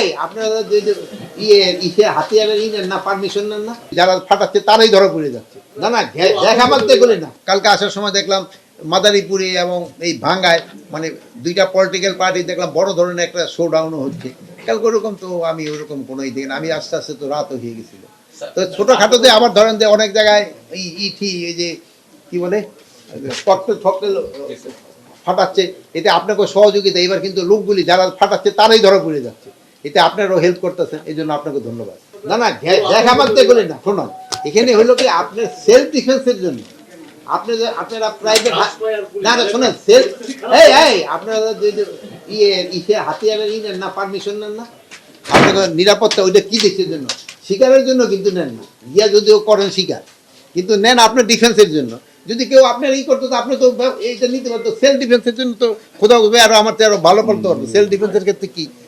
এই আপনারা যে যে ইয়ে ইসে হাতিয়ারের ই নেন না পারমিশন নেন না যারা ফাটাচ্ছে তারাই ধরা পড়ে যাচ্ছে। না না দেখা মারতে না। কালকে আসার সময় দেখলাম মাদারীপুরে এবং এই ভাঙ্গায় মানে দুইটা পলিটিক্যাল পার্টি দেখলাম বড় ধরনের একটা শো ডাউনও হচ্ছে। কালকে ওরকম তো আমি ওরকম কোনোই দিন আমি আস্তে আস্তে তো রাতও হয়ে গেছিল। তো ছোটোখাটোতে আবার ধরেন যে অনেক জায়গায় এই ইটি এই যে কি বলে ককটেল ফকটেল ফাটাচ্ছে এতে আপনাকে সহযোগিতা এবার কিন্তু লোকগুলি যারা ফাটাচ্ছে তারাই ধরা পড়ে যাচ্ছে। এতে আপনারাও হেল্প করতেছেন এই জন্য আপনাকে ধন্যবাদ। না না দেখা মারতে বলি না, শোনো, এখানে হলো কি, আপনার সেলফ ডিফেন্সের জন্য। আপনি আপনারা প্রাইভেট না না, শোনেন সেলফ এই এই, আপনারা ইয়ে ইসে ই নেন না পারমিশন নেন না নিরাপত্তা ওইটা কি দেশের জন্য? শিকারের জন্য কিন্তু নেন না, গিয়া যদিও করেন শিকার, কিন্তু নেন আপনার ডিফেন্সের জন্য। যদি কেউ আপনার ই করতো, তো আপনি তো এইটা নিতে পারতো সেলফ ডিফেন্সের জন্য তো কোথাও গিয়ে আরও আমার তো আরও ভালো পড়তে পারতো। সেলফ ডিফেন্সের ক্ষেত্রে কি?